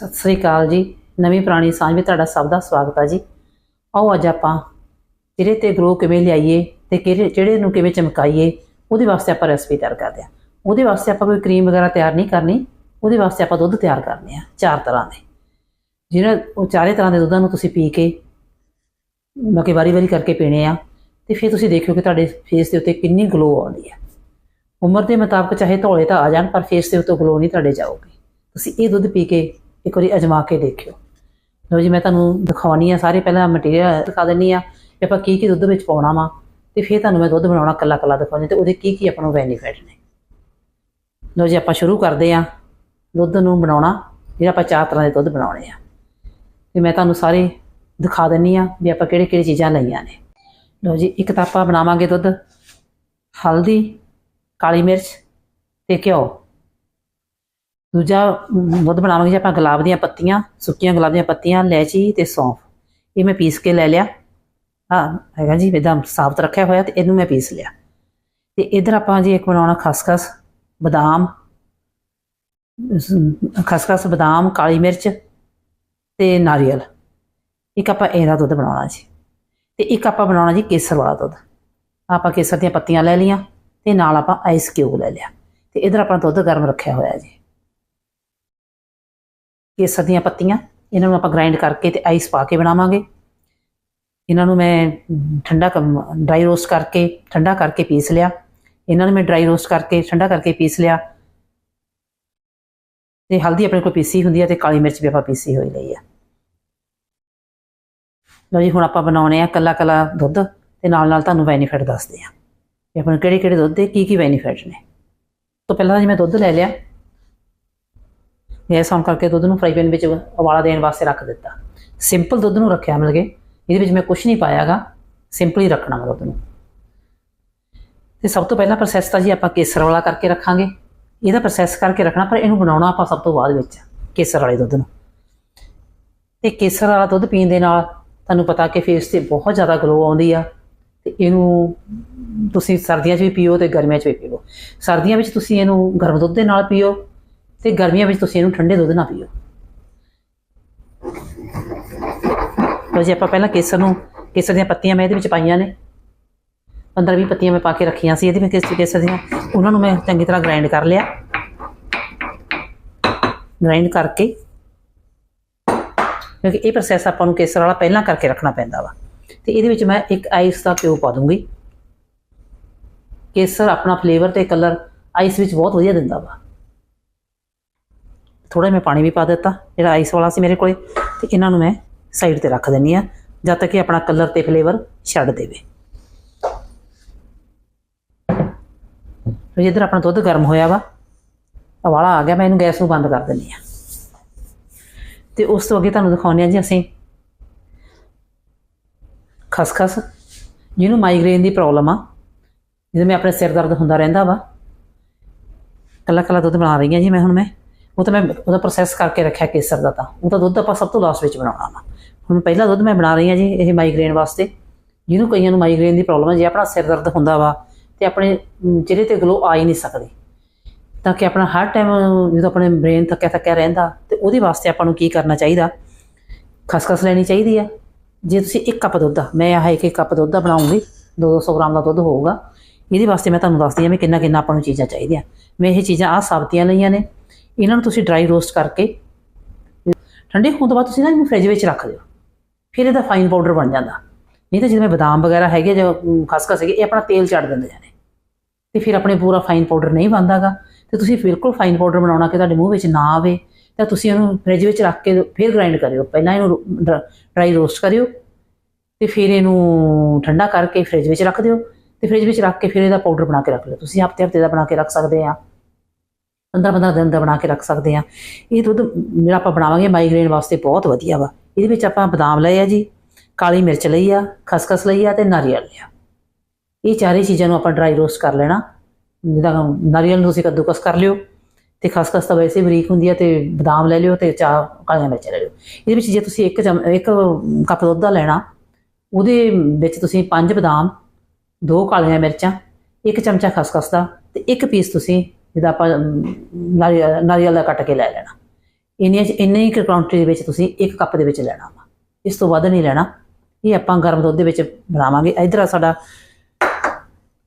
ਸਤਿ ਸ੍ਰੀ ਅਕਾਲ ਜੀ। ਨਵੀਂ ਪੁਰਾਣੀ ਸਾਂਝ ਵਿੱਚ ਤੁਹਾਡਾ ਸਭ ਦਾ ਸਵਾਗਤ ਹੈ ਜੀ। ਆਓ ਅੱਜ ਆਪਾਂ ਚਿਹਰੇ ਤੇ ਗਲੋ ਕਿਵੇਂ ਲਿਆਈਏ ਤੇ ਕਿਹੜੇ ਚਿਹਰੇ ਨੂੰ ਕਿਵੇਂ ਚਮਕਾਈਏ, ਉਹਦੇ ਵਾਸਤੇ ਆਪਾਂ ਰੈਸਪੀ ਤਿਆਰ ਕਰਦੇ ਹਾਂ ਉਹਦੇ ਵਾਸਤੇ ਆਪਾਂ ਕੋਈ ਕਰੀਮ ਵਗੈਰਾ ਤਿਆਰ ਨਹੀਂ ਕਰਨੀ, ਉਹਦੇ ਵਾਸਤੇ ਆਪਾਂ ਦੁੱਧ ਤਿਆਰ ਕਰਨੇ ਆ ਚਾਰ ਤਰ੍ਹਾਂ ਦੇ। ਜਿਹੜਾ ਉਹ ਚਾਰੇ ਤਰ੍ਹਾਂ ਦੇ ਦੁੱਧਾਂ ਨੂੰ ਤੁਸੀਂ ਪੀ ਕੇ, ਬਾਕੀ ਵਾਰੀ-ਵਾਰੀ ਕਰਕੇ ਪੀਣੇ ਆ। ਤੇ ਫਿਰ ਤੁਸੀਂ ਦੇਖਿਓ ਕਿ ਤੁਹਾਡੇ ਫੇਸ ਦੇ ਉੱਤੇ ਕਿੰਨੀ ਗਲੋ ਆਉਂਦੀ ਹੈ ਉਮਰ ਦੇ ਮੁਤਾਬਕ ਚਾਹੇ ਧੌਲੇ ਤਾਂ ਆ ਜਾਣ, ਪਰ ਫੇਸ ਦੇ ਉੱਤੇ ਗਲੋ ਨਹੀਂ ਤੁਹਾਡੇ ਜਾਊਗੀ ਤੁਸੀਂ ਇਹ ਦੁੱਧ ਪੀ ਕੇ ਇੱਕ ਵਾਰੀ ਅਜਮਾ ਕੇ ਦੇਖਿਓ। ਲਓ ਜੀ, ਮੈਂ ਤੁਹਾਨੂੰ ਦਿਖਾਉਣੀ ਆ ਸਾਰੇ, ਪਹਿਲਾਂ ਮਟੀਰੀਅਲ ਦਿਖਾ ਦਿੰਨੀ ਆ ਕਿ ਆਪਾਂ ਕੀ ਕੀ ਦੁੱਧ ਵਿੱਚ ਪਾਉਣਾ ਵਾ, ਤੇ ਫਿਰ ਤੁਹਾਨੂੰ ਮੈਂ ਦੁੱਧ ਬਣਾਉਣਾ ਕੱਲਾ ਕੱਲਾ ਦਿਖਾਉਣੀ, ਤੇ ਉਹਦੇ ਕੀ ਕੀ ਆਪਾਂ ਨੂੰ ਬੈਨੀਫਿਟ ਨੇ। ਲਓ ਜੀ, ਆਪਾਂ ਸ਼ੁਰੂ ਕਰਦੇ ਆ ਦੁੱਧ ਨੂੰ ਬਣਾਉਣਾ, ਜਿਹੜਾ ਆਪਾਂ ਚਾਰ ਤਰ੍ਹਾਂ ਦੇ ਦੁੱਧ ਬਣਾਉਣੇ ਆ। ਤੇ ਮੈਂ ਤੁਹਾਨੂੰ ਸਾਰੇ ਦਿਖਾ ਦਿੰਨੀ ਆ ਵੀ ਆਪਾਂ ਕਿਹੜੇ ਕਿਹੜੇ ਚੀਜ਼ਾਂ ਲਈਆਂ ਨੇ। ਲਓ ਜੀ, ਇੱਕ ਤਾਂ ਆਪਾਂ ਬਣਾਵਾਂਗੇ ਦੁੱਧ, ਹਲਦੀ, ਕਾਲੀ ਮਿਰਚ ਤੇ ਘਿਓ। ਦੂਜਾ ਦੁੱਧ ਬਣਾਵਾਂਗੇ ਜੀ ਆਪਾਂ ਗੁਲਾਬ ਦੀਆਂ ਪੱਤੀਆਂ, ਸੁੱਕੀਆਂ ਗੁਲਾਬ ਦੀਆਂ ਪੱਤੀਆਂ ਲੈਚੀ ਤੇ ਸੌਂਫ। ਇਹ ਮੈਂ ਪੀਸ ਕੇ ਲੈ ਲਿਆ। ਹਾਂ, ਹੈਗਾ ਜੀ, ਇਦਾਂ ਸਾਬਤ ਰੱਖਿਆ ਹੋਇਆ ਤੇ ਇਹਨੂੰ ਮੈਂ ਪੀਸ ਲਿਆ। ਤੇ ਇਧਰ ਆਪਾਂ ਜੀ ਇੱਕ ਬਣਾਉਣਾ ਖਸਖਸ, ਬਦਾਮ। ਖਸਖਸ, ਬਦਾਮ, ਕਾਲੀ ਮਿਰਚ ਤੇ ਨਾਰੀਅਲ। ਇੱਕ ਆਪਾਂ ਇਹਦਾ ਦੁੱਧ ਬਣਾਉਣਾ ਜੀ। ਤੇ ਇੱਕ ਆਪਾਂ ਬਣਾਉਣਾ ਜੀ ਕੇਸਰ ਵਾਲਾ ਦੁੱਧ। ਆਪਾਂ ਕੇਸਰ ਦੀਆਂ ਪੱਤੀਆਂ ਲੈ ਲਈਆਂ ਤੇ ਨਾਲ ਆਪਾਂ ਆਈਸ ਕਿਊਬ ਲੈ ਲਿਆ। ਤੇ ਇਧਰ ਆਪਣਾ ਦੁੱਧ ਗਰਮ ਰੱਖਿਆ ਹੋਇਆ ਜੀ। ਕੇਸਰ ਦੀਆਂ ਪੱਤੀਆਂ, ਇਹਨਾਂ ਨੂੰ ਆਪਾਂ ਗ੍ਰਾਈਂਡ ਕਰਕੇ ਤੇ ਆਈਸ ਪਾ ਕੇ ਬਣਾਵਾਂਗੇ। ਇਹਨਾਂ ਨੂੰ ਮੈਂ ਠੰਡਾ ਡਰਾਈ ਰੋਸਟ ਕਰਕੇ, ਠੰਡਾ ਕਰਕੇ ਪੀਸ ਲਿਆ। ਇਹਨਾਂ ਨੂੰ ਮੈਂ ਡਰਾਈ ਰੋਸਟ ਕਰਕੇ, ਠੰਡਾ ਕਰਕੇ ਪੀਸ ਲਿਆ। ਤੇ ਹਲਦੀ ਆਪਣੇ ਕੋਲ ਪੀਸੀ ਹੁੰਦੀ ਹੈ ਤੇ ਕਾਲੀ ਮਿਰਚ ਵੀ ਆਪਾਂ ਪੀਸੀ ਹੋਈ ਲਈ ਆ। ਲਓ ਜੀ, ਹੁਣ ਆਪਾਂ ਬਣਾਉਣੇ ਆ ਕੱਲਾ ਕੱਲਾ ਦੁੱਧ ਤੇ ਨਾਲ ਨਾਲ ਤੁਹਾਨੂੰ ਬੈਨੀਫਿਟ ਦੱਸਦੇ ਆ। ਕਿ ਆਪਾਂ ਨੂੰ ਕਿਹੜੇ ਕਿਹੜੇ ਦੁੱਧ ਦੇ ਕੀ ਕੀ ਬੈਨੀਫਿਟ ਨੇ। ਤੋਂ ਪਹਿਲਾਂ ਜੀ ਮੈਂ ਦੁੱਧ ਲੈ ਲਿਆ। ਗੈਸ ਔਨ ਕਰਕੇ ਦੁੱਧ ਨੂੰ ਫਰਾਈ ਪੈਨ ਵਿੱਚ ਉਬਾਲਾ ਦੇਣ ਵਾਸਤੇ ਰੱਖ ਦਿੱਤਾ। ਸਿੰਪਲ ਦੁੱਧ ਨੂੰ ਰੱਖਿਆ ਮਿਲ ਗਏ ਇਹਦੇ ਵਿੱਚ ਮੈਂ ਕੁਝ ਨਹੀਂ ਪਾਇਆਗਾ ਸਿੰਪਲ ਹੀ ਰੱਖਣਾ ਵਾ ਦੁੱਧ ਨੂੰ। ਤੇ ਸਭ ਤੋਂ ਪਹਿਲਾਂ ਪ੍ਰੋਸੈਸ ਤਾਂ ਜੀ ਆਪਾਂ ਕੇਸਰ ਵਾਲਾ ਕਰਕੇ ਰੱਖਾਂਗੇ। ਇਹਦਾ ਪ੍ਰੋਸੈਸ ਕਰਕੇ ਰੱਖਣਾ, ਪਰ ਇਹਨੂੰ ਬਣਾਉਣਾ ਆਪਾਂ ਸਭ ਤੋਂ ਬਾਅਦ ਵਿੱਚ, ਕੇਸਰ ਵਾਲੇ ਦੁੱਧ ਨੂੰ। ਤੇ ਕੇਸਰ ਵਾਲਾ ਦੁੱਧ ਪੀਣ ਦੇ ਨਾਲ ਤੁਹਾਨੂੰ ਪਤਾ ਕਿ ਫੇਸ ਤੇ ਬਹੁਤ ਜ਼ਿਆਦਾ ਗਲੋ ਆਉਂਦੀ ਆ ਤੇ ਇਹਨੂੰ ਤੁਸੀਂ ਸਰਦੀਆਂ 'ਚ ਵੀ ਪੀਓ ਤੇ ਗਰਮੀਆਂ 'ਚ ਵੀ ਪੀਓ। ਸਰਦੀਆਂ ਵਿੱਚ ਤੁਸੀਂ ਇਹਨੂੰ ਗਰਮ ਦੁੱਧ ਦੇ ਨਾਲ ਪੀਓ। ਤੇ ਗਰਮੀਆਂ ਵਿੱਚ ਤੁਸੀਂ ਇਹਨੂੰ ਠੰਡੇ ਦੁੱਧ ਨਾਲ ਪੀਓ। ਲਓ ਜੀ, ਆਪਾਂ ਪਹਿਲਾਂ ਕੇਸਰ ਨੂੰ, ਕੇਸਰ ਦੀਆਂ ਪੱਤੀਆਂ ਮੈਂ ਇਹਦੇ ਵਿੱਚ ਪਾਈਆਂ ਨੇ। 15 20 ਪੱਤੀਆਂ ਮੈਂ ਪਾ ਕੇ ਰੱਖੀਆਂ ਸੀ ਇਹਦੇ ਵਿੱਚ ਕੇਸਰ ਕੇਸਰ ਦੀਆਂ। ਉਹਨਾਂ ਨੂੰ ਮੈਂ ਚੰਗੀ ਤਰ੍ਹਾਂ ਗ੍ਰਾਈਂਡ ਕਰ ਲਿਆ। ਗ੍ਰਾਈਂਡ ਕਰਕੇ। ਕਿਉਂਕਿ ਇਹ ਪ੍ਰੋਸੈਸ ਆਪਾਂ ਨੂੰ ਕੇਸਰ ਵਾਲਾ ਪਹਿਲਾਂ ਕਰਕੇ ਰੱਖਣਾ ਪੈਂਦਾ ਵਾ। ਤੇ ਇਹਦੇ ਵਿੱਚ ਮੈਂ ਇੱਕ ਆਈਸ ਦਾ ਪਿਓ ਪਾ ਦੂੰਗੀ। ਕੇਸਰ ਆਪਣਾ ਫਲੇਵਰ ਤੇ ਕਲਰ ਆਈਸ ਵਿੱਚ ਬਹੁਤ ਵਧੀਆ ਦਿੰਦਾ ਵਾ। ਥੋੜਾ ਮੈਂ ਪਾਣੀ ਵੀ ਪਾ ਦਿੱਤਾ, ਜਿਹੜਾ ਆਈਸ ਵਾਲਾ ਸੀ ਮੇਰੇ ਕੋਲੇ, ਤੇ ਇਹਨਾਂ ਨੂੰ ਮੈਂ ਸਾਈਡ ਤੇ ਰੱਖ ਦਿੰਨੀ ਆ ਜਦ ਤੱਕ ਕਿ ਆਪਣਾ ਕਲਰ ਤੇ ਫਲੇਵਰ ਛੱਡ ਦੇਵੇ। ਤੇ ਜਿੱਧਰ ਆਪਣਾ ਦੁੱਧ ਗਰਮ ਹੋਇਆ ਵਾ। ਉਬਾਲਾ ਆ ਗਿਆ, ਮੈਂ ਇਹਨੂੰ ਗੈਸ ਨੂੰ ਬੰਦ ਕਰ ਦਿੰਨੀ ਆ ਤੇ ਉਸ ਤੋਂ ਅੱਗੇ ਤੁਹਾਨੂੰ ਦਿਖਾਉਂਦੇ ਆ ਜੀ ਅਸੀਂ ਖਸਖਸ, ਜਿਹਨੂੰ ਮਾਈਗ੍ਰੇਨ ਦੀ ਪ੍ਰੋਬਲਮ ਆ। ਜਿਹਦੇ ਮੈਂ ਆਪਣੇ ਸਿਰ ਦਰਦ ਹੁੰਦਾ ਰਹਿੰਦਾ ਵਾ ਕੱਲਾ ਕੱਲਾ ਦੁੱਧ ਬਣਾ ਰਹੀ ਹਾਂ ਜੀ ਮੈਂ ਹੁਣ ਮੈਂ। ਉਹ ਤਾਂ ਮੈਂ ਉਹਦਾ ਪ੍ਰੋਸੈਸ ਕਰਕੇ ਰੱਖਿਆ ਕੇਸਰ ਦਾ ਤਾਂ। ਉਹ ਤਾਂ ਦੁੱਧ ਆਪਾਂ ਸਭ ਤੋਂ ਲਾਸਟ ਵਿੱਚ ਬਣਾਉਣਾ ਵਾ। ਹੁਣ ਪਹਿਲਾ ਦੁੱਧ ਮੈਂ ਬਣਾ ਰਹੀ ਹਾਂ ਜੀ, ਇਹ ਮਾਈਗ੍ਰੇਨ ਵਾਸਤੇ। ਜਿਹਨੂੰ ਕਈਆਂ ਨੂੰ ਮਾਈਗ੍ਰੇਨ ਦੀ ਪ੍ਰੋਬਲਮ ਹੈ ਜੇ ਆਪਣਾ ਸਿਰ ਦਰਦ ਹੁੰਦਾ ਵਾ ਤੇ ਆਪਣੇ ਚਿਹਰੇ ਤੇ ਗਲੋ ਆ ਹੀ ਨਹੀਂ ਸਕਦੀ। ਤਾਂ ਕਿ ਆਪਣਾ ਹਰ ਟਾਈਮ ਜਦੋਂ ਆਪਣੇ ਬ੍ਰੇਨ ਥੱਕਿਆ ਥੱਕਿਆ ਰਹਿੰਦਾ, ਤੇ ਉਹਦੇ ਵਾਸਤੇ ਆਪਾਂ ਨੂੰ ਕੀ ਕਰਨਾ ਚਾਹੀਦਾ? ਖਸਖਸ ਲੈਣੀ ਚਾਹੀਦੀ ਆ। ਜੇ ਤੁਸੀਂ ਇੱਕ ਕੱਪ ਦੁੱਧ ਆ, ਮੈਂ ਆਹ ਇੱਕ ਇੱਕ ਕੱਪ ਦੁੱਧ ਦਾ ਬਣਾਉਂਗੀ 200 ਗ੍ਰਾਮ ਦਾ ਦੁੱਧ ਹੋਊਗਾ। ਇਹਦੇ ਵਾਸਤੇ ਮੈਂ ਤੁਹਾਨੂੰ ਦੱਸਦੀ ਹਾਂ ਮੈਂ ਕਿੰਨਾ ਕਿੰਨਾ ਆਪਾਂ ਨੂੰ ਚੀਜ਼ਾਂ ਚਾਹੀਦੀਆਂ। ਮੈਂ ਇਹ ਚੀਜ਼ਾਂ ਆ ਸਾਬਤੀਆਂ ਲਈਆਂ ਨੇ। ਇਹਨਾਂ ਨੂੰ ਤੁਸੀਂ ਡਰਾਈ ਰੋਸਟ ਕਰਕੇ ਠੰਡੇ ਹੋਣ ਤੋਂ ਬਾਅਦ ਤੁਸੀਂ ਨਾ ਇਹਨੂੰ ਫ੍ਰਿਜ ਵਿੱਚ ਰੱਖ ਦਿਓ। ਫਿਰ ਇਹਦਾ ਫਾਈਨ ਪਾਊਡਰ ਬਣ ਜਾਂਦਾ। ਨਹੀਂ ਤਾਂ ਜਿਵੇਂ ਬਦਾਮ ਵਗੈਰਾ ਹੈਗੇ ਜਾਂ ਖਸਖਸ ਹੈਗੇ, ਇਹ ਆਪਣਾ ਤੇਲ ਛੱਡ ਦਿੰਦੇ ਨੇ ਤੇ ਫਿਰ ਆਪਣੇ ਪੂਰਾ ਫਾਈਨ ਪਾਊਡਰ ਨਹੀਂ ਬਣਦਾਗਾ ਤੇ ਤੁਸੀਂ ਬਿਲਕੁਲ ਫਾਈਨ ਪਾਊਡਰ ਬਣਾਉਣਾ ਕਿ ਤੁਹਾਡੇ ਮੂੰਹ ਵਿੱਚ ਨਾ ਆਵੇ, ਤਾਂ ਤੁਸੀਂ ਇਹਨੂੰ ਫ੍ਰਿਜ ਵਿੱਚ ਰੱਖ ਕੇ ਫਿਰ ਗ੍ਰਾਈਂਡ ਕਰਿਓ। ਪਹਿਲਾਂ ਇਹਨੂੰ ਡਰਾਈ ਰੋਸਟ ਕਰਿਓ। ਤੇ ਫਿਰ ਇਹਨੂੰ ਠੰਡਾ ਕਰਕੇ ਫ੍ਰਿਜ ਵਿੱਚ ਰੱਖ ਦਿਓ। ਤੇ ਫ੍ਰਿਜ ਵਿੱਚ ਰੱਖ ਕੇ ਫਿਰ ਇਹਦਾ ਪਾਊਡਰ ਬਣਾ ਕੇ ਰੱਖ ਲਿਓ। ਤੁਸੀਂ ਹਫ਼ਤੇ ਹਫ਼ਤੇ ਦਾ ਬਣਾ ਕੇ ਰੱਖ ਸਕਦੇ ਆ। 15 15 ਦਿਨ ਦਾ ਬਣਾ ਕੇ ਰੱਖ ਸਕਦੇ ਆ ਇਹ ਦੁੱਧ ਜਿਹੜਾ ਆਪਾਂ ਬਣਾਵਾਂਗੇ ਮਾਈਗ੍ਰੇਨ ਵਾਸਤੇ ਬਹੁਤ ਵਧੀਆ ਵਾ। ਇਹਦੇ ਵਿੱਚ ਆਪਾਂ ਬਦਾਮ ਲਏ ਆ ਜੀ, ਕਾਲੀ ਮਿਰਚ ਲਈ ਆ, ਖਸਖਸ ਲਈ ਆ ਤੇ ਨਾਰੀਅਲ ਲਿਆ। ਇਹ ਚਾਰੇ ਚੀਜ਼ਾਂ ਨੂੰ ਆਪਾਂ ਡਰਾਈ ਰੋਸਟ ਕਰ ਲੈਣਾ। ਜਿੱਦਾਂ ਨਾਰੀਅਲ ਨੂੰ ਤੁਸੀਂ ਕੱਦੂਕਸ ਕਰ ਲਿਓ ਤੇ ਖਸਖਸ ਤਾਂ ਵੈਸੇ ਬਰੀਕ ਹੁੰਦੀ ਆ ਤੇ ਬਦਾਮ ਲੈ ਲਿਓ ਤੇ ਚਾਹ, ਕਾਲੀਆਂ ਮਿਰਚਾਂ ਲੈ ਲਿਓ। ਇਹਦੇ ਵਿੱਚ ਜੇ ਤੁਸੀਂ ਇੱਕ ਚਮ, ਇੱਕ ਕੱਪ ਦੁੱਧ ਦਾ ਲੈਣਾ, ਉਹਦੇ ਵਿੱਚ ਤੁਸੀਂ ਪੰਜ ਬਦਾਮ, ਦੋ ਕਾਲੀਆਂ ਮਿਰਚਾਂ, ਇੱਕ ਚਮਚਾ ਖਸਖਸ ਦਾ ਤੇ ਇੱਕ ਪੀਸ ਤੁਸੀਂ ਜਿਹਦਾ ਆਪਾਂ ਅਮ, ਨਾਰੀਅਲ ਨਾਰੀਅਲ ਦਾ ਕੱਟ ਕੇ ਲੈ ਲੈਣਾ। ਇੰਨੇ ਇੰਨੇ ਹੀ ਕੁਆਂਟੀਟੀ ਦੇ ਵਿੱਚ ਤੁਸੀਂ ਇੱਕ ਕੱਪ ਦੇ ਵਿੱਚ ਲੈਣਾ ਵਾ। ਇਸ ਤੋਂ ਵੱਧ ਨਹੀਂ ਲੈਣਾ। ਇਹ ਆਪਾਂ ਗਰਮ ਦੁੱਧ ਦੇ ਵਿੱਚ ਬਣਾਵਾਂਗੇ। ਇਧਰ ਸਾਡਾ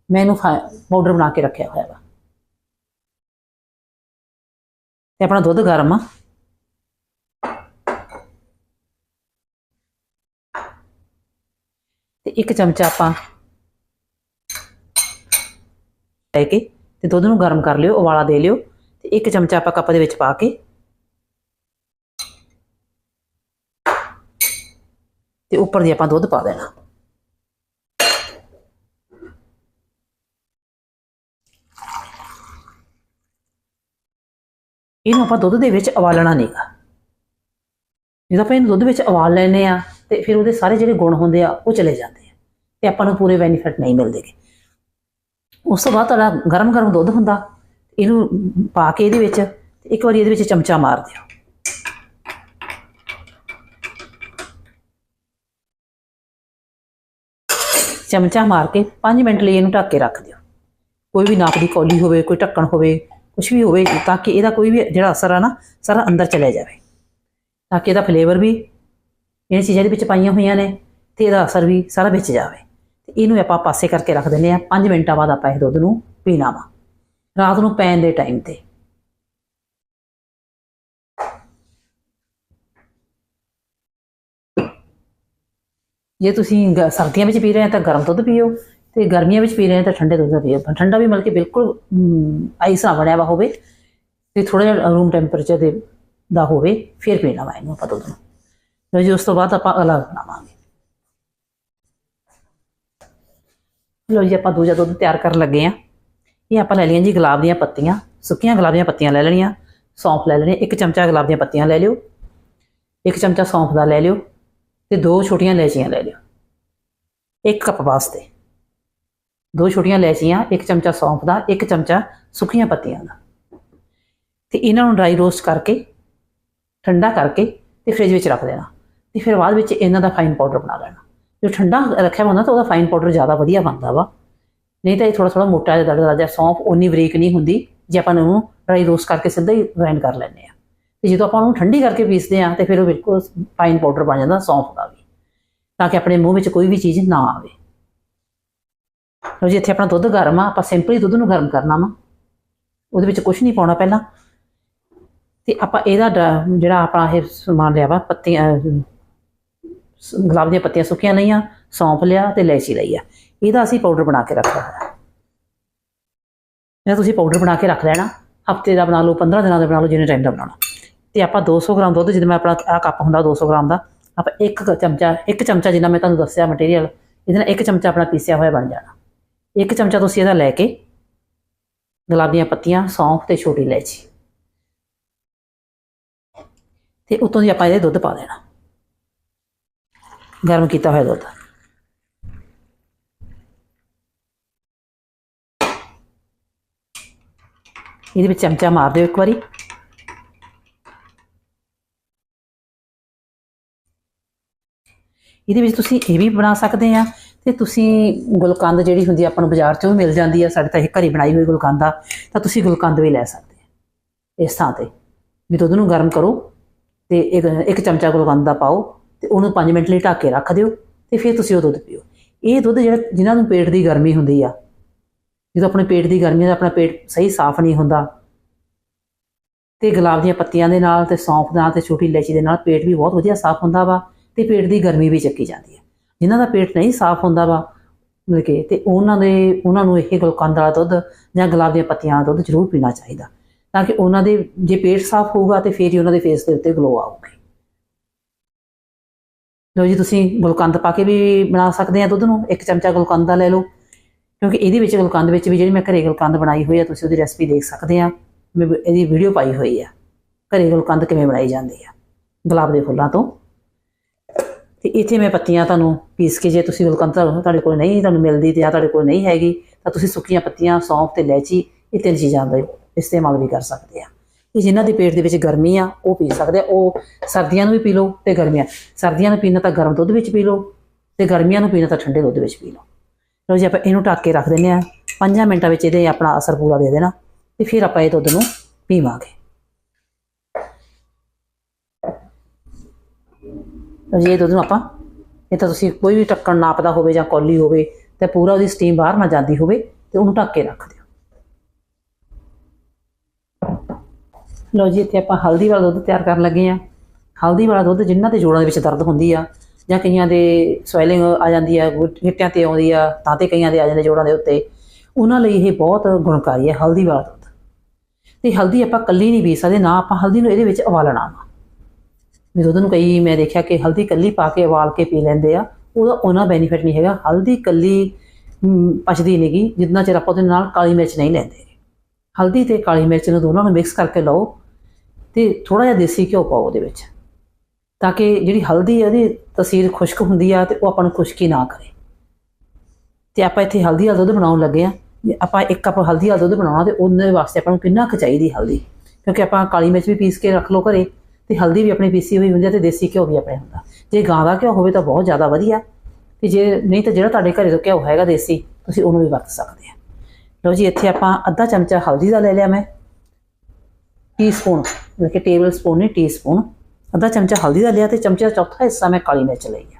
ਮੈਂ ਇਹਨੂੰ ਪਾਊਡਰ ਬਣਾ ਕੇ ਰੱਖਿਆ ਹੋਇਆ ਵਾ। ਤੇ ਆਪਣਾ ਦੁੱਧ ਗਰਮ ਆ। ਤੇ ਇੱਕ ਚਮਚਾ ਆਪਾਂ ਲੈ ਕੇ ਤੇ ਦੁੱਧ ਨੂੰ ਗਰਮ ਕਰ ਲਿਓ, ਉਬਾਲਾ ਦੇ ਲਿਓ ਤੇ ਇੱਕ ਚਮਚਾ ਆਪਾਂ ਕੱਪ ਦੇ ਵਿੱਚ ਪਾ ਕੇ ਤੇ ਉੱਪਰ ਦੀ ਆਪਾਂ ਦੁੱਧ ਪਾ ਦੇਣਾ। ਇਹਨੂੰ ਆਪਾਂ ਦੁੱਧ ਦੇ ਵਿੱਚ ਉਬਾਲਣਾ ਨਹੀਂਗਾ ਜਦੋਂ ਆਪਾਂ ਇਹਨੂੰ ਦੁੱਧ ਵਿੱਚ ਉਬਾਲ ਲੈਨੇ ਆ ਤੇ ਫਿਰ ਉਹਦੇ ਸਾਰੇ ਜਿਹੜੇ ਗੁਣ ਹੁੰਦੇ ਆ, ਉਹ ਚਲੇ ਜਾਂਦੇ ਆ ਤੇ ਆਪਾਂ ਨੂੰ ਪੂਰੇ ਬੈਨੀਫਿਟ ਨਹੀਂ ਮਿਲਦੇਗੇ ਉਸ ਤੋਂ ਬਾਅਦ ਤੁਹਾਡਾ ਗਰਮ ਗਰਮ ਦੁੱਧ ਹੁੰਦਾ, ਇਹਨੂੰ ਪਾ ਕੇ ਇਹਦੇ ਵਿੱਚ ਤੇ ਇੱਕ ਵਾਰੀ ਇਹਦੇ ਵਿੱਚ ਚਮਚਾ ਮਾਰ ਦਿਓ। ਚਮਚਾ ਮਾਰ ਕੇ 5 ਮਿੰਟ ਲਈ ਇਹਨੂੰ ਢੱਕ ਕੇ ਰੱਖ ਦਿਓ। ਕੋਈ ਵੀ ਨਾਪ ਦੀ ਕੌਲੀ ਹੋਵੇ, ਕੋਈ ਢੱਕਣ ਹੋਵੇ ਕੁਝ ਵੀ ਹੋਵੇ, ਤਾਂ ਕਿ ਇਹਦਾ ਕੋਈ ਵੀ ਜਿਹੜਾ ਅਸਰ ਆ ਨਾ, ਸਾਰਾ ਅੰਦਰ ਚਲੇ ਜਾਵੇ। ਤਾਂ ਕਿ ਇਹਦਾ ਫਲੇਵਰ ਵੀ, ਇਹਨਾਂ ਚੀਜ਼ਾਂ ਦੇ ਵਿੱਚ ਪਾਈਆਂ ਹੋਈਆਂ ਨੇ, ਤੇ ਇਹਦਾ ਅਸਰ ਵੀ ਸਾਰਾ ਵਿੱਚ ਜਾਵੇ। ਤੇ ਇਹਨੂੰ ਆਪਾਂ ਪਾਸੇ ਕਰਕੇ ਰੱਖ ਦਿੰਦੇ ਆ 5 ਮਿੰਟਾਂ ਬਾਅਦ ਆਪਾਂ ਇਹ ਦੁੱਧ ਨੂੰ ਪੀਣਾ ਵਾ ਰਾਤ ਨੂੰ ਪੈਣ ਦੇ ਟਾਈਮ ਤੇ। ਜੇ ਤੁਸੀਂ ਗ- ਸਰਦੀਆਂ ਵਿੱਚ ਪੀ ਰਹੇ ਹੋ ਤਾਂ ਗਰਮ ਦੁੱਧ ਪੀਓ ਤੇ ਗਰਮੀਆਂ ਵਿੱਚ ਪੀ ਰਹੇ ਹੋ ਤਾਂ ਠੰਡੇ ਦੁੱਧ ਪੀਓ। ਠੰਡਾ ਵੀ ਮਤਲਬ ਕਿ ਬਿਲਕੁਲ ਅਮ, ਆਈਸ ਨਾ ਬਣਿਆ ਵਾ ਹੋਵੇ ਤੇ ਥੋੜਾ ਜਿਹਾ ਰੂਮ ਟੈਂਪਰੇਚਰ ਦੇ ਦਾ ਹੋਵੇ ਫਿਰ ਪੀਣਾ ਵਾ ਇਹਨੂੰ ਆਪਾਂ ਦੁੱਧ ਨੂੰ। ਜੇ ਉਸ ਤੋਂ ਬਾਅਦ ਆਪਾਂ ਅਲੱਗ ਬਣਾਵਾਂਗੇ। ਲਓ ਜੀ, ਆਪਾਂ ਦੂਜਾ ਦੁੱਧ ਤਿਆਰ ਕਰਨ ਲੱਗੇ ਆ ਇਹ ਆਪਾਂ ਲੈ ਲਈਆਂ ਜੀ ਗੁਲਾਬ ਦੀਆਂ ਪੱਤੀਆਂ, ਸੁੱਕੀਆਂ ਗੁਲਾਬ ਦੀਆਂ ਪੱਤੀਆਂ ਲੈ ਲੈਣੀਆਂ, ਸੌਂਫ ਲੈ ਲੈਣੀ, ਇੱਕ ਚਮਚਾ ਗੁਲਾਬ ਦੀਆਂ ਪੱਤੀਆਂ ਲੈ ਲਿਓ, ਇੱਕ ਚਮਚਾ ਸੌਂਫ ਦਾ ਲੈ ਲਿਓ ਤੇ ਦੋ ਛੋਟੀਆਂ ਲੈਚੀਆਂ ਲੈ ਲਿਓ, ਇੱਕ ਕੱਪ ਵਾਸਤੇ। ਦੋ ਛੋਟੀਆਂ ਲੈਚੀਆਂ ਇੱਕ ਚਮਚਾ ਸੌਂਫ ਦਾ, ਇੱਕ ਚਮਚਾ ਸੁੱਕੀਆਂ ਪੱਤੀਆਂ ਦਾ। ਤੇ ਇਹਨਾਂ ਨੂੰ ਡਰਾਈ ਰੋਸਟ ਕਰਕੇ, ਠੰਡਾ ਕਰਕੇ ਤੇ ਫ੍ਰਿਜ ਵਿੱਚ ਰੱਖ ਦੇਣਾ। ਤੇ ਫਿਰ ਬਾਅਦ ਵਿੱਚ ਇਹਨਾਂ ਦਾ ਫਾਈਨ ਪਾਊਡਰ ਬਣਾ ਲੈਣਾ। ਜੋ ਠੰਡਾ ਰੱਖਿਆ ਹੁੰਦਾ ਤਾਂ ਉਹਦਾ ਫਾਈਨ ਪਾਊਡਰ ਜ਼ਿਆਦਾ ਵਧੀਆ ਬਣਦਾ ਵਾ। ਨਹੀਂ ਤਾਂ ਇਹ ਥੋੜਾ ਥੋੜਾ ਮੋਟਾ ਜਿਹਾ ਦਰਦ ਜਿਹਾ ਸੌਂਫ ਉਨੀ ਬਰੀਕ ਨਹੀਂ ਹੁੰਦੀ, ਜੇ ਆਪਾਂ ਨੂੰ ਡਰਾਈ ਰੋਸਟ ਕਰਕੇ ਸਿੱਧਾ ਹੀ ਗ੍ਰਾਈਂਡ ਕਰ ਲੈਂਦੇ ਆ ਤੇ ਜਦੋਂ ਆਪਾਂ ਉਹਨੂੰ ਠੰਡੀ ਕਰਕੇ ਪੀਸਦੇ ਆ ਤੇ ਫਿਰ ਉਹ ਬਿਲਕੁਲ ਫਾਈਨ ਪਾਊਡਰ ਬਣ ਜਾਂਦਾ ਸੌਂਫ ਦਾ ਵੀ, ਤਾਂ ਕਿ ਆਪਣੇ ਮੂੰਹ ਵਿੱਚ ਕੋਈ ਵੀ ਚੀਜ਼ ਨਾ ਆਵੇ। ਲਓ ਜੀ, ਇੱਥੇ ਆਪਣਾ ਦੁੱਧ ਗਰਮ ਆ, ਆਪਾਂ ਸਿੰਪਲੀ ਦੁੱਧ ਨੂੰ ਗਰਮ ਕਰਨਾ ਵਾ। ਉਹਦੇ ਵਿੱਚ ਕੁਝ ਨਹੀਂ ਪਾਉਣਾ ਪਹਿਲਾਂ। ਤੇ ਆਪਾਂ ਇਹਦਾ ਡ- ਜਿਹੜਾ ਆਪਾਂ ਇਹ ਸਮਾਨ ਲਿਆ ਵਾ, ਪੱਤੀਆਂ ਸ- ਗੁਲਾਬ ਦੀਆਂ ਪੱਤੀਆਂ ਸੁੱਕੀਆਂ ਲਈਆਂ, ਸੌਂਫ ਲਿਆ ਤੇ ਇਲਾਇਚੀ ਲਈ ਆ। ਇਹਦਾ ਅਸੀਂ ਪਾਊਡਰ ਬਣਾ ਕੇ ਰੱਖਿਆ ਹੋਇਆ। ਇਹ ਤੁਸੀਂ ਪਾਊਡਰ ਬਣਾ ਕੇ ਰੱਖ ਲੈਣਾ। ਹਫ਼ਤੇ ਦਾ ਬਣਾ ਲਓ 15 ਦਿਨਾਂ ਦਾ ਬਣਾ ਲਓ, ਜਿੰਨੇ ਟਾਈਮ ਦਾ ਬਣਾਉਣਾ। ਤੇ ਆਪਾਂ 200 ਗ੍ਰਾਮ ਦੁੱਧ ਜਿਵੇਂ ਆਪਣਾ ਆ ਕੱਪ ਹੁੰਦਾ 200 ਗ੍ਰਾਮ ਦਾ, ਆਪਾਂ ਇੱਕ ਕੁ ਚਮਚਾ, ਇੱਕ ਚਮਚਾ ਜਿੰਨਾ ਮੈਂ ਤੁਹਾਨੂੰ ਦੱਸਿਆ ਮਟੀਰੀਅਲ ਇਹਦੇ ਨਾਲ ਇੱਕ ਚਮਚਾ ਆਪਣਾ ਪੀਸਿਆ ਹੋਇਆ ਬਣ ਜਾਣਾ। ਇੱਕ ਚਮਚਾ ਤੁਸੀਂ ਇਹਦਾ ਲੈ ਕੇ ਗੁਲਾਬ ਦੀਆਂ ਪੱਤੀਆਂ, ਸੌਂਫ ਤੇ ਛੋਟੀ ਇਲਾਇਚੀ। ਤੇ ਉਤੋਂ ਦੀ ਆਪਾਂ ਇਹਦੇ ਦੁੱਧ ਪਾ ਦੇਣਾ। ਗਰਮ ਕੀਤਾ ਹੋਇਆ ਦੁੱਧ। ਇਹਦੇ ਵਿੱਚ ਚਮਚਾ ਮਾਰ ਦਿਓ ਇੱਕ ਵਾਰੀ। ਇਹਦੇ ਵਿੱਚ ਤੁਸੀਂ ਇਹ ਵੀ ਬਣਾ ਸਕਦੇ ਆ ਤੇ ਤੁਸੀਂ ਗੁਲਕੰਦ ਜਿਹੜੀ ਹੁੰਦੀ ਆ ਆਪਾਂ ਨੂੰ ਬਾਜ਼ਾਰ ਚੋਂ ਵੀ ਮਿਲ ਜਾਂਦੀ ਆ, ਸਾਡੇ ਤਾਂ ਇਹ ਘਰੇ ਬਣਾਈ ਹੋਈ ਗੁਲਕੰਦ ਆ, ਤਾਂ ਤੁਸੀਂ ਗੁਲਕੰਦ ਵੀ ਲੈ ਸਕਦੇ ਆ। ਇਸ ਥਾਂ ਤੇ ਵੀ ਦੁੱਧ ਨੂੰ ਗਰਮ ਕਰੋ ਤੇ ਇੱਕ ਚਮਚਾ ਗੁਲਕੰਦ ਦਾ ਪਾਓ। ਤੇ ਉਹਨੂੰ 5 ਮਿੰਟ ਲਈ ਢੱਕ ਕੇ ਰੱਖ ਦਿਓ ਤੇ ਫਿਰ ਤੁਸੀਂ ਉਹ ਦੁੱਧ ਪੀਓ। ਇਹ ਦੁੱਧ ਜਿਹੜਾ ਜਿਨ੍ਹਾਂ ਨੂੰ ਪੇਟ ਦੀ ਗਰਮੀ ਹੁੰਦੀ ਆ, ਜਦੋਂ ਆਪਣੇ ਪੇਟ ਦੀ ਗਰਮੀ ਦਾ ਆਪਣਾ ਪੇਟ ਸਹੀ ਸਾਫ਼ ਨਹੀਂ ਹੁੰਦਾ ਤੇ ਗੁਲਾਬ ਦੀਆਂ ਪੱਤੀਆਂ ਦੇ ਨਾਲ ਤੇ ਸੌਂਫ ਨਾਲ ਤੇ ਛੋਟੀ ਇਲਾਇਚੀ ਦੇ ਨਾਲ ਪੇਟ ਵੀ ਬਹੁਤ ਵਧੀਆ ਸਾਫ਼ ਹੁੰਦਾ ਵਾ ਤੇ ਪੇਟ ਦੀ ਗਰਮੀ ਵੀ ਚੱਕੀ ਜਾਂਦੀ ਹੈ ਜਿਨ੍ਹਾਂ ਦਾ ਪੇਟ ਨਹੀਂ ਸਾਫ਼ ਹੁੰਦਾ ਵਾ, ਮਤਲਬ ਕਿ ਤੇ ਉਹਨਾਂ ਦੇ, ਉਹਨਾਂ ਨੂੰ ਇਹ ਗੁਲਕੰਦ ਵਾਲਾ ਦੁੱਧ ਜਾਂ ਗੁਲਾਬ ਦੀਆਂ ਪੱਤੀਆਂ ਦਾ ਦੁੱਧ ਜ਼ਰੂਰ ਪੀਣਾ ਚਾਹੀਦਾ ਤਾਂ ਕਿ ਉਹਨਾਂ ਦੇ ਜੇ ਪੇਟ ਸਾਫ਼ ਹੋਊਗਾ ਤੇ ਫਿਰ ਹੀ ਉਹਨਾਂ ਦੇ ਫੇਸ ਦੇ ਉੱਤੇ ਗਲੋ ਆਊਗੀ। ਲਓ ਜੀ, ਤੁਸੀਂ ਗੁਲਕੰਦ ਪਾ ਕੇ ਵੀ ਬਣਾ ਸਕਦੇ ਆ ਦੁੱਧ ਨੂੰ। ਇੱਕ ਚਮਚਾ ਗੁਲਕੰਦ ਦਾ ਲੈ ਲਓ। ਕਿਉਂਕਿ ਇਹਦੇ ਵਿੱਚ ਗੁਲਕੰਦ ਵਿੱਚ ਵੀ ਜਿਹੜੀ ਮੈਂ ਘਰੇ ਗੁਲਕੰਦ ਬਣਾਈ ਹੋਈ ਆ, ਤੁਸੀਂ ਉਹਦੀ ਰੈਸਪੀ ਦੇਖ ਸਕਦੇ ਆ। ਮੈਂ ਇਹਦੀ ਵੀਡੀਓ ਪਾਈ ਹੋਈ ਆ। ਘਰੇ ਗੁਲਕੰਦ ਕਿਵੇਂ ਬਣਾਈ ਜਾਂਦੀ ਆ। ਗੁਲਾਬ ਦੇ ਫੁੱਲਾਂ ਤੋਂ। ਤੇ ਇੱਥੇ ਮੈਂ ਪੱਤੀਆਂ ਤੁਹਾਨੂੰ ਪੀਸ ਕੇ ਜੇ ਤੁਸੀਂ ਗੁਲਕੰਦ ਤੁਹਾਨੂੰ ਤੁਹਾਡੇ ਕੋਲ ਨਹੀਂ, ਤੁਹਾਨੂੰ ਮਿਲਦੀ ਤੇ ਜਾਂ ਤੁਹਾਡੇ ਕੋਲ ਨਹੀਂ ਹੈਗੀ, ਤਾਂ ਤੁਸੀਂ ਸੁੱਕੀਆਂ ਪੱਤੀਆਂ, ਸੌਂਫ ਤੇ ਇਲਾਇਚੀ, ਇਹ ਤਿੰਨ ਚੀਜ਼ਾਂ ਦਾ ਇਸਤੇਮਾਲ ਵੀ ਕਰ ਸਕਦੇ ਆ। ਕਿ ਜਿਨ੍ਹਾਂ ਦੇ ਪੇਟ ਦੇ ਵਿੱਚ ਗਰਮੀ ਆ, ਉਹ ਪੀ ਸਕਦੇ ਆ। ਉਹ ਸਰਦੀਆਂ ਨੂੰ ਵੀ ਪੀ ਲਓ ਤੇ ਗਰਮੀਆਂ, ਸਰਦੀਆਂ ਨੂੰ ਪੀਣਾ ਤਾਂ ਗਰਮ ਦੁੱਧ ਵਿੱਚ ਪੀ ਲਓ ਤੇ ਗਰਮੀਆਂ ਨੂੰ ਪੀਣਾ ਤਾਂ ਠੰਡੇ ਦੁੱਧ ਵਿੱਚ ਪੀ ਲਓ। ਲਓ ਜੀ, ਆਪਾਂ ਇਹਨੂੰ ਢੱਕ ਕੇ ਰੱਖ ਦਿੰਦੇ ਆ 5 ਮਿੰਟਾਂ ਵਿੱਚ ਇਹਦੇ ਆਪਣਾ ਅਸਰ ਪੂਰਾ ਦੇ ਦੇਣਾ ਤੇ ਫਿਰ ਆਪਾਂ ਇਹ ਦੁੱਧ ਨੂੰ ਪੀਵਾਂਗੇ। ਲਓ ਜੀ, ਇਹ ਦੁੱਧ ਨੂੰ ਆਪਾਂ, ਇਹ ਤਾਂ ਤੁਸੀਂ ਕੋਈ ਵੀ ਢੱਕਣ ਨਾਪਦਾ ਹੋਵੇ ਜਾਂ ਕੌਲੀ ਹੋਵੇ ਤੇ ਪੂਰਾ ਉਹਦੀ ਸਟੀਮ ਬਾਹਰ ਨਾ ਜਾਂਦੀ ਹੋਵੇ ਤੇ ਉਹਨੂੰ ਢੱਕ ਕੇ ਰੱਖ ਦਿਓ। ਲਓ ਜੀ ਇੱਥੇ ਆਪਾਂ ਹਲਦੀ ਵਾਲਾ ਦੁੱਧ ਤਿਆਰ ਕਰਨ ਲੱਗੇ ਆ ਹਲਦੀ ਵਾਲਾ ਦੁੱਧ ਜਿਨ੍ਹਾਂ ਦੇ ਜੋੜਾਂ ਦੇ ਵਿੱਚ ਦਰਦ ਹੁੰਦੀ ਆ ਜਾਂ ਕਈਆਂ ਦੇ ਸਵੈਲਿੰਗ ਆ ਜਾਂਦੀ ਆ ਗੁੱਟ- ਗਿੱਟਿਆਂ ਤੇ ਆਉਂਦੀ ਆ ਤਾਂ ਤੇ ਕਈਆਂ ਦੇ ਆ ਜਾਂਦੇ ਜੋੜਾਂ ਦੇ ਉੱਤੇ। ਉਹਨਾਂ ਲਈ ਇਹ ਬਹੁਤ ਗੁਣਕਾਰੀ ਹੈ ਹਲਦੀ ਵਾਲਾ ਦੁੱਧ। ਤੇ ਹਲਦੀ ਆਪਾਂ ਕੱਲੀ ਨਹੀਂ ਪੀ ਸਕਦੇ ਨਾ ਆਪਾਂ ਹਲਦੀ ਨੂੰ ਇਹਦੇ ਵਿੱਚ ਉਬਾਲਣਾ ਵਾ। ਵੀ ਦੁੱਧ ਨੂੰ ਕਈ ਮੈਂ ਦੇਖਿਆ ਕਿ ਹਲਦੀ ਕੱਲੀ ਪਾ ਕੇ ਉਬਾਲ ਕੇ ਪੀ ਲੈਂਦੇ ਆ ਉਹਦਾ ਉਹਨਾਂ ਬੈਨੀਫਿਟ ਨਹੀਂ ਹੈਗਾ। ਹਲਦੀ ਕੱਲੀ ਹਮ, ਪਚਦੀ ਨਹੀਂਗੀ ਜਿੰਨਾ ਚਿਰ ਆਪਾਂ ਉਹਦੇ ਨਾਲ ਕਾਲੀ ਮਿਰਚ ਨਹੀਂ ਲੈਂਦੇ। ਹਲਦੀ ਤੇ ਕਾਲੀ ਮਿਰਚ ਨੂੰ ਦੋਨਾਂ ਨੂੰ ਮਿਕਸ ਕਰਕੇ ਲਓ। ਤੇ ਥੋੜਾ ਜਿਹਾ ਦੇਸੀ ਘਿਓ ਪਾਓ ਉਹਦੇ ਵਿੱਚ। ਤਾਂ ਕਿ ਜਿਹੜੀ ਹਲਦੀ ਹੈ ਉਹਦੀ ਤਸੀਰ ਖੁਸ਼ਕ ਹੁੰਦੀ ਆ ਤੇ ਉਹ ਆਪਾਂ ਨੂੰ ਖੁਸ਼ਕੀ ਨਾ ਕਰੇ। ਤੇ ਆਪਾਂ ਇੱਥੇ ਹਲਦੀ ਵਾਲਾ ਦੁੱਧ ਬਣਾਉਣ ਲੱਗੇ ਆ। ਜੇ ਆਪਾਂ ਇੱਕ ਕੱਪ ਹਲਦੀ ਵਾਲਾ ਦੁੱਧ ਬਣਾਉਣਾ ਤੇ ਉਹਦੇ ਵਾਸਤੇ ਆਪਾਂ ਨੂੰ ਕਿੰਨਾ ਕੁ ਚਾਹੀਦੀ ਹਲਦੀ? ਕਿਉਂਕਿ ਆਪਾਂ ਕਾਲੀ ਮਿਰਚ ਵੀ ਪੀਸ ਕੇ ਰੱਖ ਲਓ ਘਰੇ ਤੇ ਹਲਦੀ ਵੀ ਆਪਣੀ ਪੀਸੀ ਹੋਈ ਹੁੰਦੀ ਆ ਤੇ ਦੇਸੀ ਘਿਓ ਵੀ ਆਪਣੇ ਹੁੰਦਾ। ਜੇ ਗਾਂ ਦਾ ਘਿਓ ਹੋਵੇ ਤਾਂ ਬਹੁਤ ਜ਼ਿਆਦਾ ਵਧੀਆ। ਤੇ ਜੇ ਨਹੀਂ ਤਾਂ ਜਿਹੜਾ ਤੁਹਾਡੇ ਘਰੇ ਤੋਂ ਘਿਓ ਹੈਗਾ ਦੇਸੀ, ਤੁਸੀਂ ਉਹਨੂੰ ਵੀ ਵਰਤ ਸਕਦੇ ਆ। ਲਓ ਜੀ, ਇੱਥੇ ਆਪਾਂ ਅੱਧਾ ਚਮਚਾ ਹਲਦੀ ਦਾ ਲੈ ਲਿਆ ਮੈਂ। ਟੀਸਪੂਨ ਮਤਲਬ ਕਿ ਟੇਬਲ ਸਪੂਨ ਨਹੀਂ ਟੀਸਪੂਨ ਅੱਧਾ ਚਮਚਾ ਹਲਦੀ ਦਾ ਲਿਆ ਤੇ ਚਮਚੇ ਦਾ ਚੌਥਾ ਹਿੱਸਾ ਮੈਂ ਕਾਲੀ ਮਿਰਚ ਲਈ ਆ।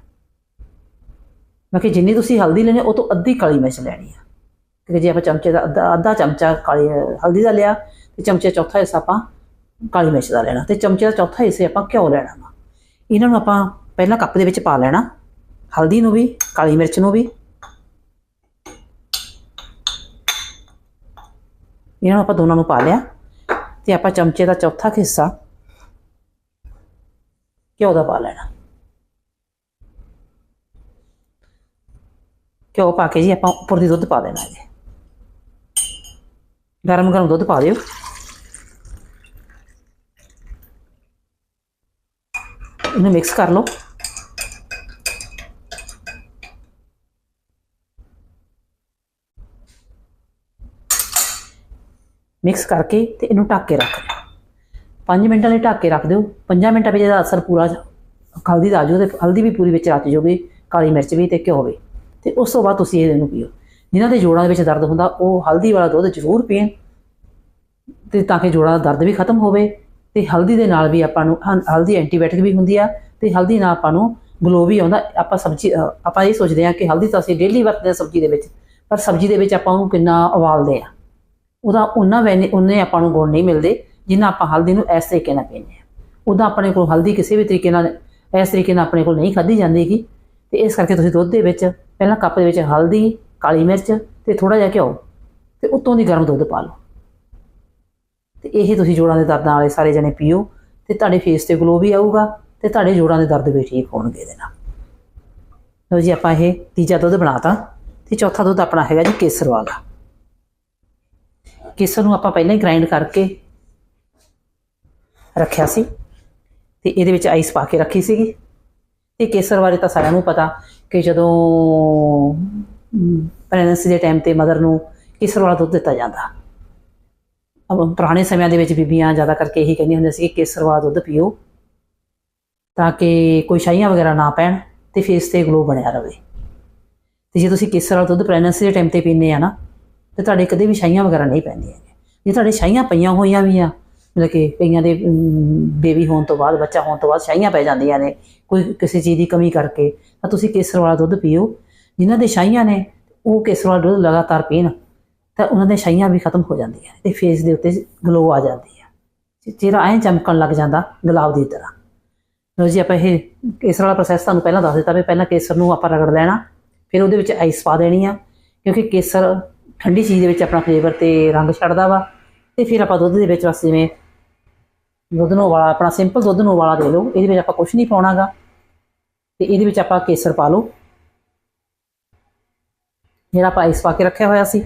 ਮੈਂ ਕਿ ਜਿੰਨੀ ਤੁਸੀਂ ਹਲਦੀ ਲੈਣੀ ਉਹ ਤੋਂ ਅੱਧੀ ਕਾਲੀ ਮਿਰਚ ਲੈਣੀ ਆ। ਕਿਉਂਕਿ ਜੇ ਆਪਾਂ ਚਮਚੇ ਦਾ ਅੱਧਾ ਅੱਧਾ ਚਮਚਾ ਕਾਲੀ, ਹਲਦੀ ਦਾ ਲਿਆ ਤੇ ਚਮਚੇ ਦਾ ਚੌਥਾ ਹਿੱਸਾ ਆਪਾਂ ਕਾਲੀ ਮਿਰਚ ਦਾ ਲੈਣਾ। ਤੇ ਚਮਚੇ ਦਾ ਚੌਥਾ ਹਿੱਸੇ ਆਪਾਂ ਘਿਓ ਲੈਣਾ ਵਾ। ਇਹਨਾਂ ਨੂੰ ਆਪਾਂ ਪਹਿਲਾਂ ਕੱਪ ਦੇ ਵਿੱਚ ਪਾ ਲੈਣਾ। ਹਲਦੀ ਨੂੰ ਵੀ, ਕਾਲੀ ਮਿਰਚ ਨੂੰ ਵੀ। ਇਹਨਾਂ ਨੂੰ ਆਪਾਂ ਦੋਨਾਂ ਨੂੰ ਪਾ ਲਿਆ। ਤੇ ਆਪਾਂ ਚਮਚੇ ਦਾ ਚੌਥਾ ਕੁ ਹਿੱਸਾ ਘਿਓ ਦਾ ਪਾ ਲੈਣਾ। ਘਿਓ ਪਾ ਕੇ ਜੀ ਆਪਾਂ ਉੱਪਰ ਦੀ ਦੁੱਧ ਪਾ ਦੇਣਾ ਜੀ। ਗਰਮ ਗਰਮ ਦੁੱਧ ਪਾ ਦਿਓ। ਇਹਨੂੰ ਮਿਕਸ ਕਰ ਲਓ। ਮਿਕਸ ਕਰਕੇ ਤੇ ਇਹਨੂੰ ਢੱਕ ਕੇ ਰੱਖ ਦਿਓ। 5 ਮਿੰਟਾਂ ਲਈ ਢੱਕ ਕੇ ਰੱਖ ਦਿਓ। 5 ਮਿੰਟਾਂ ਵਿੱਚ ਇਹਦਾ ਅਸਰ ਪੂਰਾ ਹਲਦੀ ਦਾ ਆ ਜਾਊ ਤੇ ਹਲਦੀ ਵੀ ਪੂਰੀ ਵਿੱਚ ਰਚ ਜਾਊਗੀ, ਕਾਲੀ ਮਿਰਚ ਵੀ ਤੇ ਘਿਓ ਵੀ। ਤੇ ਉਸ ਤੋਂ ਬਾਅਦ ਤੁਸੀਂ ਇਹਨੂੰ ਪੀਓ। ਜਿਨ੍ਹਾਂ ਦੇ ਜੋੜਾਂ ਦੇ ਵਿੱਚ ਦਰਦ ਹੁੰਦਾ, ਉਹ ਹਲਦੀ ਵਾਲਾ ਦੁੱਧ ਜ਼ਰੂਰ ਪੀਣ ਤੇ ਤਾਂ ਕਿ ਜੋੜਾਂ ਦਾ ਦਰਦ ਵੀ ਖਤਮ ਹੋਵੇ ਤੇ ਹਲਦੀ ਦੇ ਨਾਲ ਵੀ ਆਪਾਂ ਨੂੰ ਹਲਦੀ ਐਂਟੀਬਾਇਓਟਿਕ ਵੀ ਹੁੰਦੀ ਆ ਤੇ ਹਲਦੀ ਨਾਲ ਆਪਾਂ ਨੂੰ ਗਲੋ ਵੀ ਆਉਂਦਾ। ਆਪਾਂ ਸਬਜ਼ੀ ਆਪਾਂ ਇਹ ਸੋਚਦੇ ਆ ਕਿ ਹਲਦੀ ਤਾਂ ਅਸੀਂ ਡੇਲੀ ਵਰਤਦੇ ਆ ਸਬਜ਼ੀ ਦੇ ਵਿੱਚ, ਪਰ ਸਬਜ਼ੀ ਦੇ ਵਿੱਚ ਆਪਾਂ ਉਹਨੂੰ ਕਿੰਨਾ ਉਬਾਲਦੇ ਆ। ਉਹਦਾ ਉਹਨਾਂ ਵੈਨੇ ਉਹਨੇ ਆਪਾਂ ਨੂੰ ਗੁਣ ਨਹੀਂ ਮਿਲਦੇ, ਜਿੰਨਾ ਆਪਾਂ ਹਲਦੀ ਨੂੰ ਇਸ ਤਰੀਕੇ ਨਾਲ ਪੀਂਦੇ ਆ ਉਹਦਾ ਆਪਣੇ ਕੋਲ ਹਲਦੀ ਕਿਸੇ ਵੀ ਤਰੀਕੇ ਨਾਲ, ਇਸ ਤਰੀਕੇ ਨਾਲ ਆਪਣੇ ਕੋਲ ਨਹੀਂ ਖਾਧੀ ਜਾਂਦੀਗੀ। ਤੇ ਇਸ ਕਰਕੇ ਤੁਸੀਂ ਦੁੱਧ ਦੇ ਵਿੱਚ, ਪਹਿਲਾਂ ਕੱਪ ਦੇ ਵਿੱਚ ਹਲਦੀ, ਕਾਲੀ ਮਿਰਚ ਤੇ ਥੋੜਾ ਜਿਹਾ ਘਿਓ ਤੇ ਉੱਤੋਂ ਦੀ ਗਰਮ ਦੁੱਧ ਪਾ ਲਓ। ਤੇ ਇਹ ਤੁਸੀਂ ਜੋੜਾਂ ਦੇ ਦਰਦਾਂ ਵਾਲੇ ਸਾਰੇ ਜਣੇ ਪੀਓ ਤੇ ਤੁਹਾਡੇ ਫੇਸ ਤੇ ਗਲੋ ਵੀ ਆਊਗਾ ਤੇ ਤੁਹਾਡੇ ਜੋੜਾਂ ਦੇ ਦਰਦ ਵੀ ਠੀਕ ਹੋਣਗੇ ਇਹਦੇ ਨਾਲ। ਲਓ ਜੀ, ਆਪਾਂ ਇਹ ਤੀਜਾ ਦੁੱਧ ਬਣਾਤਾ ਤੇ ਚੌਥਾ ਦੁੱਧ ਆਪਣਾ ਹੈਗਾ ਜੀ ਕੇਸਰ ਵਾਲਾ ਕੇਸਰ ਨੂੰ ਆਪਾਂ ਪਹਿਲਾਂ ਹੀ ਗ੍ਰਾਈਂਡ ਕਰਕੇ ਰੱਖਿਆ ਸੀ ਤੇ ਇਹਦੇ ਵਿੱਚ ਆਈਸ ਪਾ ਕੇ ਰੱਖੀ ਸੀਗੀ। ਤੇ ਕੇਸਰ ਬਾਰੇ ਤਾਂ ਸਾਰਿਆਂ ਨੂੰ ਪਤਾ ਕਿ ਜਦੋਂ ਪ੍ਰੈਗਨੈਂਸੀ ਦੇ ਟਾਈਮ ਤੇ ਮਦਰ ਨੂੰ ਕੇਸਰ ਵਾਲਾ ਦੁੱਧ ਦਿੱਤਾ ਜਾਂਦਾ। ਅਬ ਪੁਰਾਣੇ ਸਮਿਆਂ ਦੇ ਵਿੱਚ ਬੀਬੀਆਂ ਜ਼ਿਆਦਾ ਕਰਕੇ ਇਹੀ ਕਹਿੰਦੀਆਂ ਹੁੰਦੀਆਂ ਸੀ ਕਿ ਕੇਸਰ ਵਾਲਾ ਦੁੱਧ ਪੀਓ ਤਾਂ ਕਿ ਕੋਈ ਸ਼ਾਈਆਂ ਵਗੈਰਾ ਨਾ ਪੈਣ ਤੇ ਫੇਸ ਤੇ ਗਲੋ ਬਣਿਆ ਰਵੇ। ਤੇ ਜੇ ਤੁਸੀਂ ਕੇਸਰ ਵਾਲਾ ਦੁੱਧ ਪ੍ਰੈਗਨੈਂਸੀ ਦੇ ਟਾਈਮ ਤੇ ਪੀਂਦੇ ਆ ਨਾ ਤੇ ਤੁਹਾਡੇ ਕਦੇ ਵੀ ਸ਼ਾਈਆਂ ਵਗੈਰਾ ਨਹੀਂ ਪੈਂਦੀਆਂ ਜੇ ਤੁਹਾਡੇ ਸ਼ਾਈਆਂ ਪਈਆਂ ਹੋਈਆਂ ਵੀ ਆ, ਮਤਲਬ ਕਿ ਕਈਆਂ ਦੇ ਬੇਬੀ ਹੋਣ ਤੋਂ ਬਾਅਦ, ਬੱਚਾ ਹੋਣ ਤੋਂ ਬਾਅਦ ਸ਼ਾਈਆਂ ਪੈ ਜਾਂਦੀਆਂ ਨੇ, ਕੋਈ ਕਿਸੇ ਚੀਜ਼ ਦੀ ਕਮੀ ਕਰਕੇ, ਤਾਂ ਤੁਸੀਂ ਕੇਸਰ ਵਾਲਾ ਦੁੱਧ ਪੀਓ। ਜਿਨ੍ਹਾਂ ਦੇ ਸ਼ਾਈਆਂ ਨੇ, ਉਹ ਕੇਸਰ ਵਾਲਾ ਦੁੱਧ ਲਗਾਤਾਰ ਪੀਣ, ਤਾਂ ਉਹਨਾਂ ਦੇ ਸ਼ਾਈਆਂ ਵੀ ਖਤਮ ਹੋ ਜਾਂਦੀਆਂ ਨੇ ਤੇ ਫੇਸ ਦੇ ਉੱਤੇ ਗਲੋ ਆ ਜਾਂਦੀ ਹੈ ਚਿਹਰਾ ਐਂ ਚਮਕਣ ਲੱਗ ਜਾਂਦਾ, ਗੁਲਾਬ ਦੀ ਤਰ੍ਹਾਂ। ਲਓ ਜੀ, ਆਪਾਂ ਇਹ ਕੇਸਰ ਵਾਲਾ ਪ੍ਰੋਸੈਸ ਤੁਹਾਨੂੰ ਪਹਿਲਾਂ ਦੱਸ ਦਿੱਤਾ ਵੀ ਪਹਿਲਾਂ ਕੇਸਰ ਨੂੰ ਆਪਾਂ ਰਗੜ ਲੈਣਾ, ਫਿਰ ਉਹਦੇ ਵਿੱਚ ਆਈਸ ਪਾ ਦੇਣੀ ਆ, ਕਿਉਂਕਿ ਕੇਸਰ ਠੰਡੀ ਚੀਜ਼ ਦੇ ਵਿੱਚ ਆਪਣਾ ਫਲੇਵਰ ਤੇ ਰੰਗ ਛੱਡਦਾ ਵਾ, ਤੇ ਫਿਰ ਆਪਾਂ ਦੁੱਧ ਦੇ ਵਿੱਚ ਬਸ ਜਿਵੇਂ ਦੁੱਧ ਨੂੰ ਉਬਾਲਾ, ਆਪਣਾ ਸਿੰਪਲ ਦੁੱਧ ਨੂੰ ਉਬਾਲਾ ਦੇ ਲਓ, ਇਹਦੇ ਵਿੱਚ ਆਪਾਂ ਕੁਝ ਨਹੀਂ ਪਾਉਣਾਗਾ, ਤੇ ਇਹਦੇ ਵਿੱਚ ਆਪਾਂ ਕੇਸਰ ਪਾ ਲਓ। ਜਿਹੜਾ ਆਪਾਂ ਆਈਸ ਪਾ ਕੇ ਰੱਖਿਆ ਹੋਇਆ ਸੀ,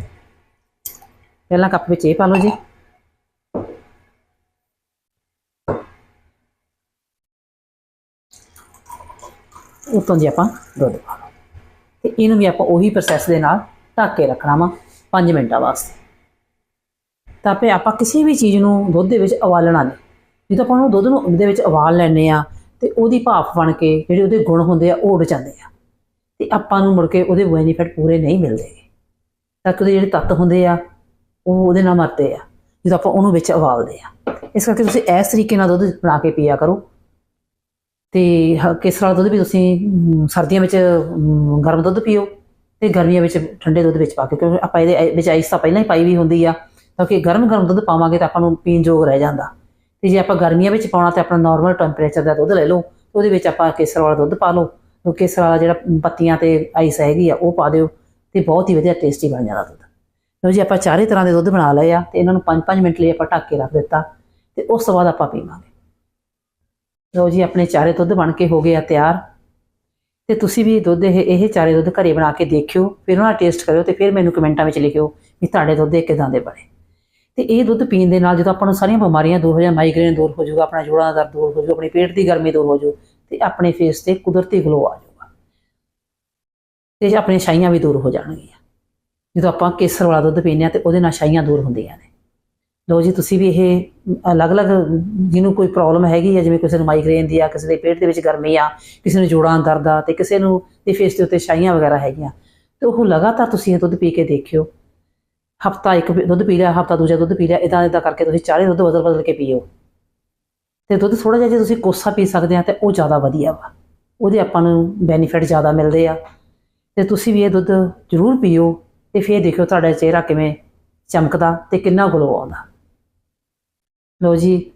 ਪਹਿਲਾਂ ਕੱਪ ਵਿੱਚ ਇਹ ਪਾ ਲਓ ਜੀ। ਉਤੋਂ ਜੀ ਆਪਾਂ ਦੁੱਧ ਪਾ ਲਓ। ਤੇ ਇਹਨੂੰ ਵੀ ਆਪਾਂ ਉਹੀ ਪ੍ਰੋਸੈਸ ਦੇ ਨਾਲ ਢੱਕ ਕੇ ਰੱਖਣਾ ਵਾ। 5 ਮਿੰਟਾਂ ਵਾਸਤੇ। ਤਾਂ ਆਪੇ ਆਪਾਂ ਕਿਸੇ ਵੀ ਚੀਜ਼ ਨੂੰ ਦੁੱਧ ਦੇ ਵਿੱਚ ਉਬਾਲਣਾ ਨਹੀਂ। ਜਦੋਂ ਆਪਾਂ ਉਹਨੂੰ ਦੁੱਧ ਨੂੰ ਉਹਦੇ ਵਿੱਚ ਉਬਾਲ ਲੈਂਦੇ ਆ ਤੇ ਉਹਦੀ ਭਾਫ ਬਣ ਕੇ ਜਿਹੜੇ ਉਹਦੇ ਗੁਣ ਹੁੰਦੇ ਆ ਉਹ ਉੱਡ ਜਾਂਦੇ ਆ। ਤੇ ਆਪਾਂ ਨੂੰ ਮੁੜ ਕੇ ਉਹਦੇ ਬੈਨੀਫਿਟ ਪੂਰੇ ਨਹੀਂ ਮਿਲਦੇ। ਤਾਂ ਕਿ ਉਹਦੇ ਜਿਹੜੇ ਤੱਤ ਹੁੰਦੇ ਆ, ਉਹ ਉਹਦੇ ਨਾਲ ਮਰਦੇ ਆ। ਜਦੋਂ ਆਪਾਂ ਉਹਨੂੰ ਵਿੱਚ ਉਬਾਲਦੇ ਆ ਇਸ ਕਰਕੇ ਤੁਸੀਂ ਇਸ ਤਰੀਕੇ ਨਾਲ ਦੁੱਧ ਬਣਾ ਕੇ ਪੀਆ ਕਰੋ। ਤੇ ਹ- ਕੇਸਰ ਵਾਲਾ ਦੁੱਧ ਵੀ ਤੁਸੀਂ ਸਰਦੀਆਂ ਵਿੱਚ ਗਰਮ ਦੁੱਧ ਪੀਓ। ਤੇ ਗਰਮੀਆਂ ਵਿੱਚ ਠੰਡੇ ਦੁੱਧ ਵਿੱਚ ਪਾ ਕੇ, ਕਿਉਂਕਿ ਆਪਾਂ ਇਹਦੇ ਵਿੱਚ ਆਈਸ ਤਾਂ ਪਹਿਲਾਂ ਹੀ ਪਾਈ ਵੀ ਹੁੰਦੀ ਆ ਕਿਉਂਕਿ ਗਰਮ ਗਰਮ ਦੁੱਧ ਪਾਵਾਂਗੇ ਤਾਂ ਆਪਾਂ ਨੂੰ ਪੀਣ ਯੋਗ ਰਹਿ ਜਾਂਦਾ। ਤੇ ਜੇ ਆਪਾਂ ਗਰਮੀਆਂ ਵਿੱਚ ਪਾਉਣਾ ਤੇ ਆਪਣਾ ਨਾਰਮਲ ਟੈਂਪਰੇਚਰ ਦਾ ਦੁੱਧ ਲੈ ਲਓ ਉਹਦੇ ਵਿੱਚ ਆਪਾਂ ਕੇਸਰ ਵਾਲਾ ਦੁੱਧ ਪਾ ਲਓ ਉਹ ਕੇਸਰ ਵਾਲਾ ਜਿਹੜਾ ਪੱਤੀਆਂ ਤੇ ਆਈਸ ਹੈਗੀ ਆ, ਉਹ ਪਾ ਦਿਓ, ਤੇ ਬਹੁਤ ਹੀ ਵਧੀਆ ਟੇਸਟੀ ਬਣ ਜਾਂਦਾ ਦੁੱਧ। ਲਓ ਜੀ, ਆਪਾਂ ਚਾਰੇ ਤਰ੍ਹਾਂ ਦੇ ਦੁੱਧ ਬਣਾ ਲਏ ਆ, ਤੇ ਇਹਨਾਂ ਨੂੰ 5-5 ਮਿੰਟ ਲਈ ਆਪਾਂ ਢੱਕ ਕੇ ਰੱਖ ਦਿੱਤਾ, ਤੇ ਉਸ ਤੋਂ ਬਾਅਦ ਆਪਾਂ ਪੀਵਾਂਗੇ। ਲਓ ਜੀ, ਆਪਣੇ ਚਾਰੇ ਦੁੱਧ ਬਣ ਕੇ ਹੋ ਗਏ ਆ ਤਿਆਰ। ਤੇ ਤੁਸੀਂ ਵੀ ਦੁੱਧ ਇਹ ਇਹ ਚਾਰੇ ਦੁੱਧ ਘਰੇ ਬਣਾ ਕੇ ਦੇਖਿਓ, ਫਿਰ ਉਹਨਾਂ ਦਾ ਟੇਸਟ ਕਰਿਓ ਤੇ ਫਿਰ ਮੈਨੂੰ ਕਮੈਂਟਾਂ ਵਿੱਚ ਲਿਖਿਓ ਵੀ ਤੁਹਾਡੇ ਦੁੱਧ ਇਹ ਕਿਦਾਂ ਦੇ ਬਣੇ। ਤੇ ਇਹ ਦੁੱਧ ਪੀਣ ਦੇ ਨਾਲ ਜਦੋਂ ਆਪਾਂ ਨੂੰ ਸਾਰੀਆਂ ਬਿਮਾਰੀਆਂ ਦੂਰ ਹੋ ਜਾਣ ਮਾਈਗ੍ਰੇਨ ਦੂਰ ਹੋ ਜਾਊਗਾ, ਆਪਣਾ ਜੋੜਾਂ ਦਾ ਦਰਦ ਦੂਰ ਹੋ ਜਾਊਗਾ, ਆਪਣੀ ਪੇਟ ਦੀ ਗਰਮੀ ਦੂਰ ਹੋ ਜਾਊ ਤੇ ਆਪਣੇ ਫੇਸ ਤੇ ਕੁਦਰਤੀ ਗਲੋ ਆ ਜਾਊਗਾ। ਤੇ ਆਪਣੀਆਂ ਛਾਈਆਂ ਵੀ ਦੂਰ ਹੋ ਜਾਣਗੀਆਂ। ਜਦੋਂ ਆਪਾਂ ਕੇਸਰ ਵਾਲਾ ਦੁੱਧ ਪੀਂਦੇ ਆ ਤੇ ਉਹਦੇ ਨਾਲ ਛਾਈਆਂ ਦੂਰ ਹੁੰਦੀਆਂ ਨੇ। ਲੋ ਜੀ, ਤੁਸੀਂ ਵੀ ਇਹ ਅਲੱਗ-ਅਲੱਗ ਜਿਹਨੂੰ ਕੋਈ ਪ੍ਰੋਬਲਮ ਹੈਗੀ ਹੈ ਜਿਵੇਂ ਕਿਸੇ ਨੂੰ ਮਾਈਗ੍ਰੇਨ ਦੀ ਆ, ਕਿਸੇ ਦੇ ਪੇਟ ਦੇ ਵਿੱਚ ਗਰਮੀ ਆ, ਕਿਸੇ ਨੂੰ ਜੋੜਾਂ ਦਰਦ ਆ, ਤੇ ਕਿਸੇ ਨੂੰ ਦੇ ਫੇਸ ਦੇ ਉੱਤੇ ਛਾਈਆਂ ਵਗੈਰਾ ਹੈਗੀਆਂ, ਤੇ ਉਹ ਲਗਾਤਾਰ ਤੁਸੀਂ ਇਹ ਦੁੱਧ ਪੀ ਕੇ ਦੇਖਿਓ। ਹਫਤਾ ਇੱਕ ਦੁੱਧ ਪੀ ਲਿਆ, ਹਫਤਾ ਦੂਜਾ ਦੁੱਧ ਪੀ ਲਿਆ ਇਦਾਂ ਇਦਾਂ ਕਰਕੇ ਤੁਸੀਂ ਚਾਰੇ ਦੁੱਧ ਬਦਲ ਬਦਲ ਕੇ ਪੀਓ। ਤੇ ਦੁੱਧ ਥੋੜਾ ਜਿਹਾ ਜੇ ਤੁਸੀਂ ਕੋਸਾ ਪੀ ਸਕਦੇ ਆ, ਤੇ ਉਹ ਜ਼ਿਆਦਾ ਵਧੀਆ ਵਾ। ਉਹਦੇ ਆਪਾਂ ਨੂੰ ਬੈਨੀਫਿਟ ਜ਼ਿਆਦਾ ਮਿਲਦੇ ਆ। ਤੇ ਤੁਸੀਂ ਵੀ ਇਹ ਦੁੱਧ ਜ਼ਰੂਰ ਪੀਓ, ਤੇ ਫਿਰ ਦੇਖਿਓ ਤੁਹਾਡਾ ਚਿਹਰਾ ਕਿਵੇਂ ਚਮਕਦਾ ਤੇ ਕਿੰਨਾ ਗਲੋ ਆਉਂਦਾ। ਲੋ ਜੀ,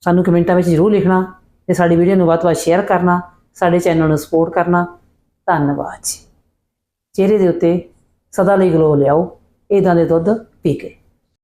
ਸਾਨੂੰ ਕਮੈਂਟਾਂ ਵਿੱਚ ਜ਼ਰੂਰ ਲਿਖਣਾ ਤੇ ਸਾਡੀ ਵੀਡੀਓ ਨੂੰ ਵੱਧ ਤੋਂ ਵੱਧ ਸ਼ੇਅਰ ਕਰਨਾ, ਸਾਡੇ ਚੈਨਲ ਨੂੰ ਸਪੋਰਟ ਕਰਨਾ। ਧੰਨਵਾਦ ਜੀ। ਚਿਹਰੇ ਦੇ ਉੱਤੇ ਸਦਾ ਲਈ ਗਲੋ ਲਿਆਓ ਇਦਾਂ ਦੇ ਦੁੱਧ ਪੀ ਕੇ।